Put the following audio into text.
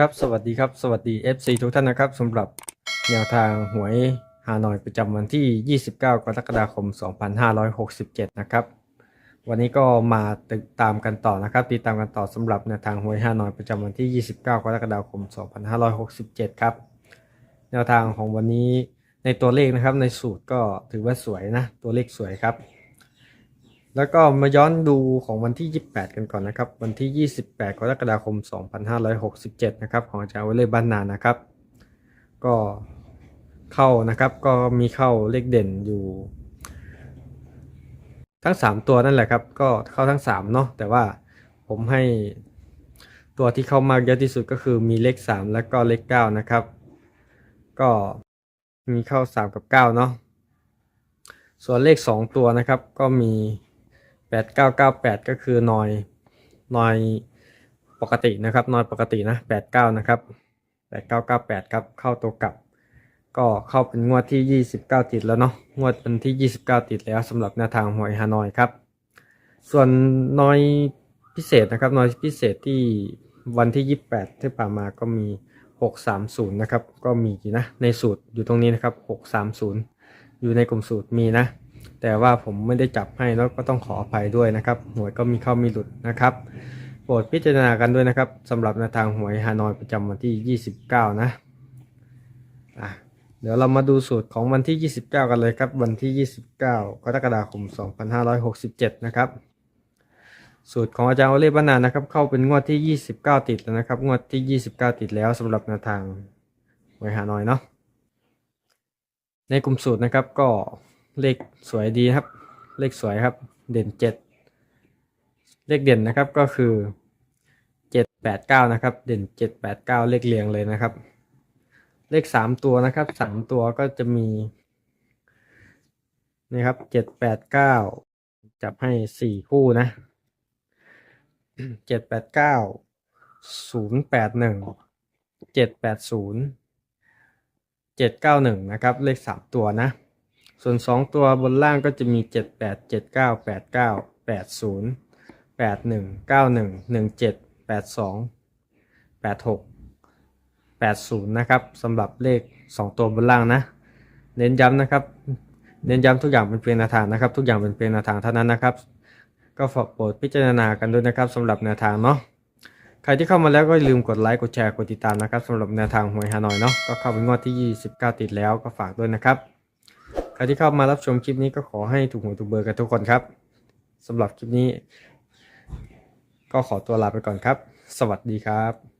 ครับสวัสดีครับสวัสดี FC ทุกท่านนะครับสำหรับแนวทางหวยฮานอยประจำวันที่ 29 กรกฎาคม 2567 นะครับ วันนี้ก็มาติดตามกันต่อนะครับ ติดตามกันต่อสำหรับแนวทางหวยฮานอยประจำวันที่ 29 กรกฎาคม 2567 ครับ แนวทางของวันนี้ในตัวเลขนะครับในสูตรก็ถือว่าสวยนะ ตัวเลขสวยครับ แล้วก็มาย้อนดูของวันที่ 28 กันก่อนนะครับ วันที่ 28 กรกฎาคม 2567 นะครับ ของอาจารย์วเลบ้านนานะครับ ก็เข้านะครับ ก็มีเข้าเลขเด่นอยู่ ทั้ง 3 ตัวนั่นแหละครับ ก็เข้าทั้ง 3 เนาะ แต่ว่าผมให้ตัวที่เข้ามากเยอะที่สุดก็คือมีเลข 3 แล้วก็เลข 9 นะครับ ก็มีเข้า 3 กับ 9 เนาะ ส่วนเลข 2 ตัวนะครับ ก็มี 8998 ก็คือนอยนอยปกตินะครับนอยปกตินะ 89 นะครับ 8998 ครับ เข้าตัวกลับ ก็เข้าเป็นงวดที่ 29 ติดแล้วเนาะ งวดเป็นที่ 29 ติดแล้วสำหรับแนวทางหวยฮานอยครับ ส่วนนอยพิเศษนะครับนอยพิเศษที่วันที่ 28 ที่ผ่านมาก็มี 630 นะครับ ก็มีนะ ในสูตรอยู่ตรงนี้นะครับ 630 อยู่ในกลุ่มสูตรมีนะ แต่ว่าผมไม่ได้จับให้แล้วก็ต้องขออภัยด้วยนะครับหวยก็มีเข้ามีหลุดนะครับโปรดพิจารณากันด้วยนะครับสำหรับแนวทางหวยฮานอยประจำวันที่ 29 นะอะเดี๋ยวเรามาดูสูตรของวันที่ 29 กันเลยครับ วันที่ 29 กรกฎาคม 2567 นะครับ สูตรของอาจารย์โอเล่บ้านานะครับ เข้าเป็นงวดที่ 29 ติดแล้วนะครับ งวดที่ 29 ติดแล้วสำหรับแนวทางหวยฮานอยเนาะ ในกลุ่มสูตรนะครับก็ เลขสวยดีครับ เลขสวยครับ เด่นเจ็ดเลขเด่นนะครับก็คือเจ็ดแปดเก้านะครับ เด่นเจ็ดแปดเก้าเลขเรียงเลยนะครับ เลขสามตัวนะครับสามตัวก็จะมีนี่ครับเจ็ดแปดเก้าจับให้สี่คู่นะเจ็ดแปดเก้าศูนย์แปดหนึ่งเจ็ดแปดศูนย์เจ็ดเก้าหนึ่งนะครับ เลขสามตัวนะ ส่วนสองตัวบนล่างก็จะมีเจ็ดแปดเจ็ดเก้าแปดเก้าแปดศูนย์แปดหนึ่งเก้าหนึ่งหนึ่งเจ็ดแปดสองแปดหกแปดศูนย์นะครับสำหรับเลขสองตัวบนล่างนะ เน้นย้ำนะครับ เน้นย้ำทุกอย่างเป็นเพียงแนวทางนะครับ ทุกอย่างเป็นเพียงแนวทางเท่านั้นนะครับ ก็ฝากโปรดพิจารณากันด้วยนะครับสำหรับแนวทางเนาะใครที่เข้ามาแล้วก็อย่าลืมกดไลค์กดแชร์กดติดตามนะครับสำหรับแนวทางหวยฮานอยเนาะก็เข้าเป็นงวดที่ 29 ติดแล้วก็ฝากด้วยนะครับ ใครที่เข้ามารับชมคลิปนี้ก็ขอให้ถูกหวยถูกเบอร์กันทุกคนครับสำหรับคลิปนี้ ก็ขอตัวลาไปก่อนครับ สวัสดีครับ